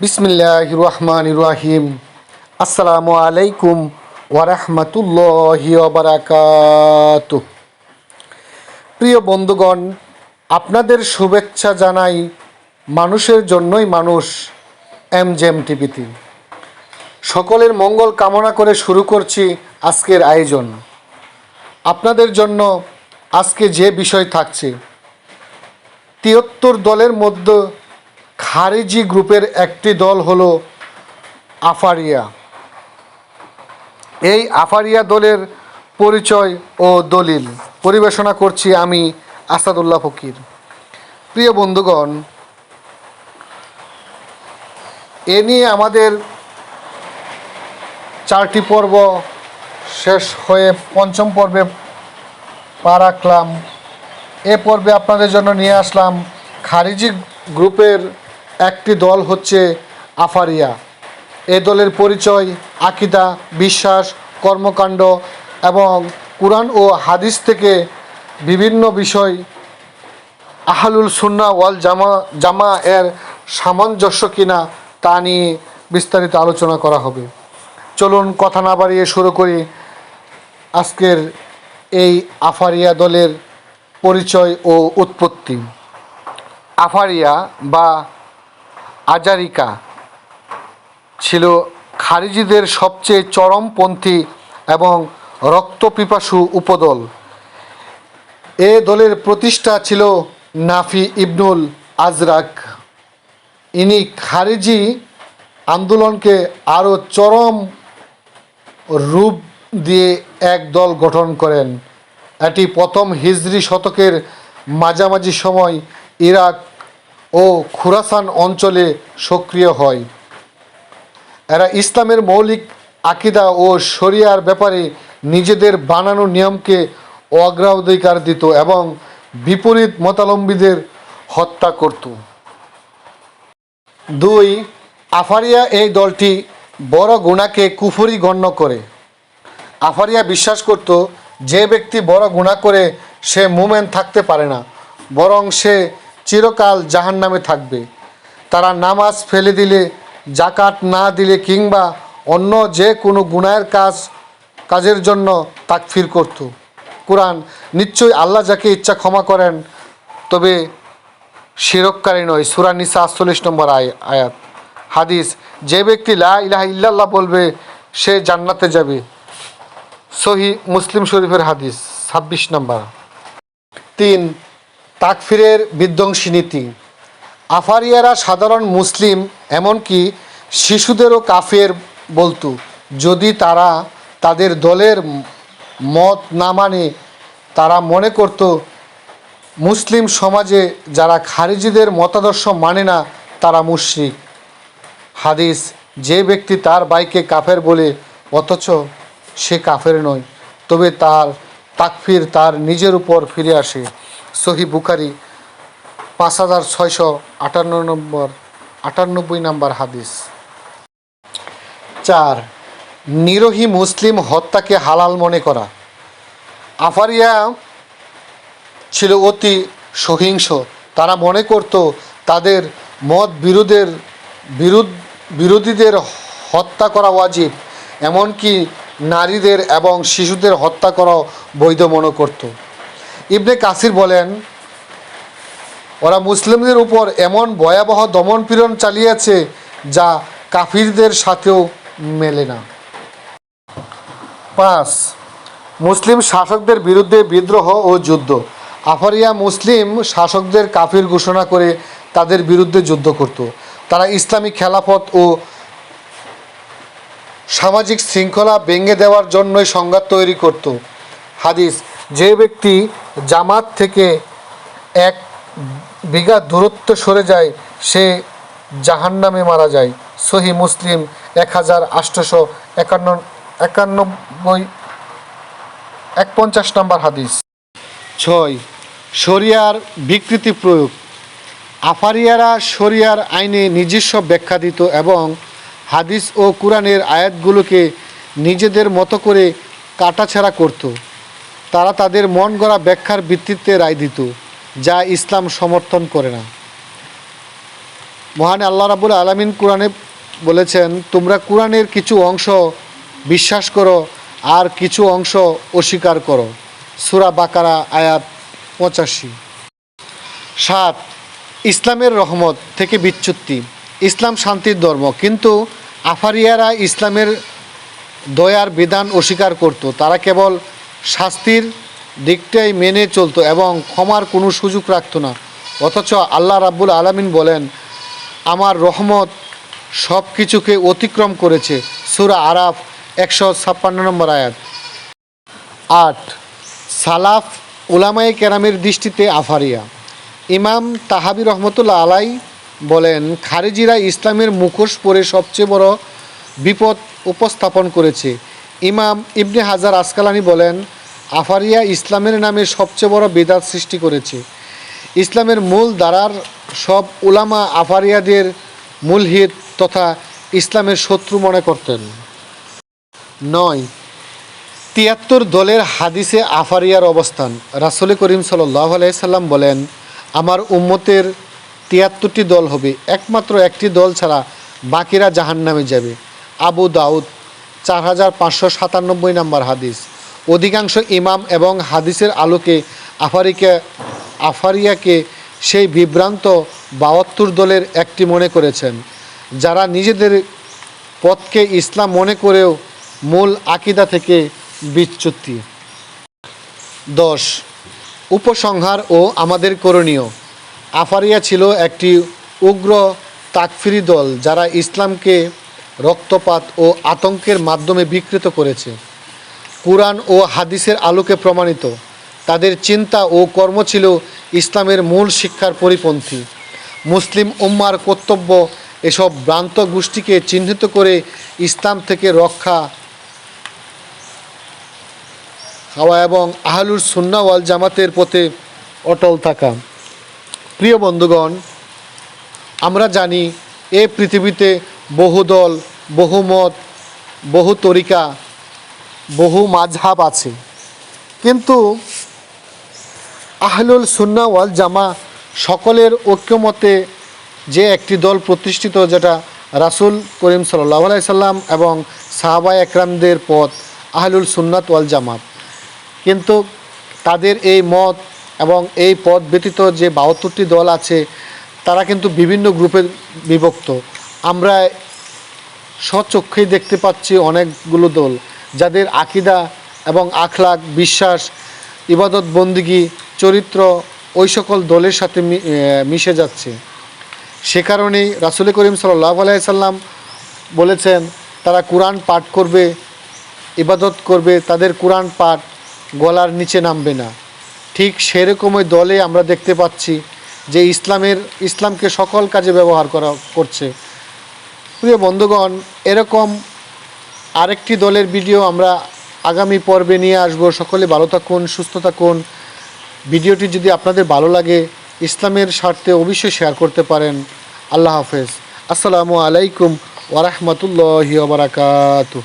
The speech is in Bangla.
বিসমিল্লাহ রহমান রাহিম। আসসালামু আলাইকুম ওয়ারহমতুল্লাহি বারাকাত প্রিয় বন্ধুগণ, আপনাদের শুভেচ্ছা জানাই মানুষের জন্যই মানুষ এম জেম টিভিতে। সকলের মঙ্গল কামনা করে শুরু করছি আজকের আয়োজন। আপনাদের জন্য আজকে যে বিষয় থাকছে তিয়াত্তর দলের মধ্যে খারিজি গ্রুপের একটি দল হলো আফারিয়া। এই আফারিয়া দলের পরিচয় ও দলিল পরিবেশনা করছি আমি আসাদুল্লাহ ফকির। প্রিয় বন্ধুগণ, এ নিয়ে আমাদের চারটি পর্ব শেষ হয়ে পঞ্চম পর্বে পা রাখলাম। এ পর্বে আপনাদের জন্য নিয়ে আসলাম খারিজি গ্রুপের একটি দল হচ্ছে আফারিয়া। এ দলের পরিচয় আকিদা, বিশ্বাস, কর্মকাণ্ড এবং কোরআন ও হাদিস থেকে বিভিন্ন বিষয় আহলুল সুন্না ওয়াল জামা জামা এর সামঞ্জস্য কিনা তা নিয়ে বিস্তারিত আলোচনা করা হবে। চলুন কথা না বাড়িয়ে শুরু করি আজকের এই আফারিয়া দলের পরিচয় ও উৎপত্তি। আফারিয়া বা আজারিকা ছিল খারিজিদের সবচেয়ে চরমপন্থী এবং রক্তপিপাসু উপদল। এ দলের প্রতিষ্ঠা ছিল নাফি ইবনুল আজরাক। ইনি খারিজি আন্দোলনকে আরও চরম রূপ দিয়ে এক দল গঠন করেন। এটি প্রথম হিজরি শতকের মাঝামাঝি সময় ইরাক ও খুরাসান অঞ্চলে সক্রিয় হয়। এরা ইসলামের মৌলিক আকিদা ও শরিয়ার ব্যাপারে নিজেদের বানানো নিয়মকে অগ্রাধিকার দিত এবং বিপরীত মতালম্বীদের হত্যা করত। দুই, আফারিয়া এই দলটি বড় গুণাকে কুফরি গণ্য করে। আফারিয়া বিশ্বাস করত, যে ব্যক্তি বড় গুণা করে সে মুমেন থাকতে পারে না, বরং সে চিরকাল জাহান নামে থাকবে। তারা নামাজ ফেলে দিলে জাকাত না দিলে কিংবা অন্য যে কোনো গুনায়ের কাজ, কাজের জন্য তাকফির করত। কোরআন নিশ্চয়ই আল্লাহ যাকে ইচ্ছা ক্ষমা করেন, তবে শিরককারী নয়। সুরা নিসা আটচল্লিশ নম্বর আয়, আয়াত। হাদিস, যে ব্যক্তি লা ইলাহা ইল্লাল্লাহ বলবে, সে জান্নাতে যাবে। সহি মুসলিম শরীফের হাদিস, ছাব্বিশ নম্বর। তিন তাকফিরের বিধ্বংসী নীতি। আফারিয়ারা সাধারণ মুসলিম, এমনকি শিশুদেরও কাফের বলতো। যদি তারা তাদের দলের মত না মানে তারা মনে করত, মুসলিম সমাজে যারা খারিজিদের মতাদর্শ মানে না, তারা মুশরিক। হাদিস, যে ব্যক্তি তার বাইকে কাফের বলে, অথচ সে কাফের নয়, তবে তার তাকফির তার নিজের উপর ফিরে আসে। সহি বুখারি, পাঁচ হাজার ছয়শো আটান্ন নম্বর, আটানব্বই নম্বর হাদিস। চার, নিরোহী মুসলিম হত্যাকে হালাল মনে করা। আফারিয়া ছিল অতি সহিংস। তারা মনে করত তাদের মত বিরোধের বিরোধ, বিরোধীদের হত্যা করা ওয়াজিব, এমনকি নারীদের এবং শিশুদের হত্যা করা বৈধ মনে করত। ইবনে কাসির বলেন, ওরা মুসলিমদের উপর এমন ভয়াবহ দমনপীড়ন চালিয়েছে যা কাফিরদের সাথেও মেলে না। পাঁচ, মুসলিম শাসকদের বিরুদ্ধে বিদ্রোহ ও যুদ্ধ। আফারিয়া মুসলিম শাসকদের কাফির ঘোষণা করে তাদের বিরুদ্ধে যুদ্ধ করত। তারা ইসলামী খেলাফত ও সামাজিক শৃঙ্খলা ভেঙে দেওয়ার জন্যই সংঘাত তৈরি করত। হাদিস যে ব্যক্তি জামাত থেকে এক বিঘা দূরত্ব সরে যায়, সে জাহান্নামে মারা যায়। সহি মুসলিম এক হাজার আটশোশো একান্ন, একানব্বই এক পঞ্চাশ নম্বর হাদিস। ছয়, শরিয়ার বিকৃতি প্রয়োগ। আফারিয়ারা শরিয়ার আইনে নিজস্ব ব্যাখ্যা দিত এবং হাদিস ও কোরআনের আয়াতগুলোকে নিজেদের মতো করে কাটাছেড়া করত। তারা তাদের মন গড়া ব্যাখ্যার ভিত্তিতে রায় দিত, যা ইসলাম সমর্থন করে না। মহান আল্লাহ রাবুল আলমিন কোরআনে বলেছেন, তোমরা কোরআনের কিছু অংশ বিশ্বাস করো, আর কিছু অংশ অস্বীকার করো। সুরা বাকারা, আয়াত পঁচাশি। সাত, ইসলামের রহমত থেকে বিচ্যুতি। ইসলাম শান্তির ধর্ম, কিন্তু আফারিয়ারা ইসলামের দয়ার বিধান অস্বীকার করত। তারা কেবল শাস্তির দিকটাই মেনে চলতো এবং ক্ষমার কোনো সুযোগ রাখতো না। অথচ আল্লাহ রাব্বুল আলামিন বলেন, আমার রহমত সব কিছুকে অতিক্রম করেছে। সুরা আরাফ একশো ছাপ্পান্ন নম্বর আয়াত। আট, সালাফ উলামায়ে কেরামের দৃষ্টিতে আফারিয়া। ইমাম তাহাবি রহমতুল্লাহ আলাই বলেন, খারেজিরা ইসলামের মুখোশ পরে সবচেয়ে বড় বিপদ উপস্থাপন করেছে। ইমাম ইবনে হাজার আসকালানি বলেন, আফারিয়া ইসলামের নামে সবচেয়ে বড় বেদাত সৃষ্টি করেছে। ইসলামের মূল দ্বারার সব উলামা আফারিয়াদের মূলহিত তথা ইসলামের শত্রু মনে করতেন। নয়, তিয়াত্তর দলের হাদিসে আফারিয়ার অবস্থান। রাসুল করিম সাল্লাহ আলাইসাল্লাম বলেন, আমার উম্মতের তিয়াত্তরটি দল হবে। একমাত্র একটি দল ছাড়া বাকিরা জাহান নামে যাবে। আবু দাউদ চার হাজার পাঁচশো সাতানব্বই নম্বর হাদিস। অধিকাংশ ইমাম এবং হাদিসের আলোকে আফারিকা আফারিয়াকে সেই বিভ্রান্ত বাহাত্তর দলের একটি মনে করেছেন। যারা নিজেদের পথকে ইসলাম মনে করেও মূল আকিদা থেকে বিচ্যুতি। দশ, উপসংহার ও আমাদের করণীয়। আফারিয়া ছিল একটি উগ্র তাকফিরি দল যারা ইসলামকে রক্তপাত ও আতঙ্কের মাধ্যমে বিকৃত করেছে। কোরআন ও হাদিসের আলোকে প্রমাণিত। তাদের চিন্তা ও কর্ম ছিল ইসলামের মূল শিক্ষার পরিপন্থী। মুসলিম উম্মার কর্তব্য এসব ভ্রান্ত গোষ্ঠীকে চিহ্নিত করে ইসলাম থেকে রক্ষা হওয়া এবং আহলুর সুন্না ওয়াল জামাতের পথে অটল থাকা। প্রিয় বন্ধুগণ, আমরা জানি এ পৃথিবীতে বহু দল বহু মত বহু তরিকা বহু মাঝহাব আছে। কিন্তু আহলুল সুন্না ওয়াল জামা সকলের ঐক্যমতে যে একটি দল প্রতিষ্ঠিত, যেটা রাসূল করিম সাল্লাহ সাল্লাম এবং সাহাবা একরামদের পথ আহলুল সুন্নাত ওয়াল জামাত। কিন্তু তাদের এই মত এবং এই পদ ব্যতীত যে বাহাত্তরটি দল আছে, তারা কিন্তু বিভিন্ন গ্রুপে বিভক্ত। আমরা স্বচক্ষেই দেখতে পাচ্ছি অনেকগুলো দল, যাদের আকিদা এবং আখলাক, বিশ্বাস, ইবাদত বন্দিগি, চরিত্র ওই সকল দলের সাথে মিশে যাচ্ছে। সে কারণেই রাসুল করিম সাল্লাহ আলাইসাল্লাম বলেছেন, তারা কোরআন পাঠ করবে, ইবাদত করবে, তাদের কোরআন পাঠ গলার নিচে নামবে না। ঠিক সেরকমই দলে আমরা দেখতে পাচ্ছি যে ইসলামের, ইসলামকে সকল কাজে ব্যবহার করা, করছে। প্রিয় বন্ধুগণ, এরকম আরেকটি দলের ভিডিও আমরা আগামী পর্বে নিয়ে আসব। সকলে ভালো থাকুন, সুস্থ থাকুন। ভিডিওটি যদি আপনাদের ভালো লাগে, ইসলামের স্বার্থে অবশ্যই শেয়ার করতে পারেন। আল্লাহ হাফেজ। আসসালামু আলাইকুম ওরহমতুল্লাহ বারাকাতুহ।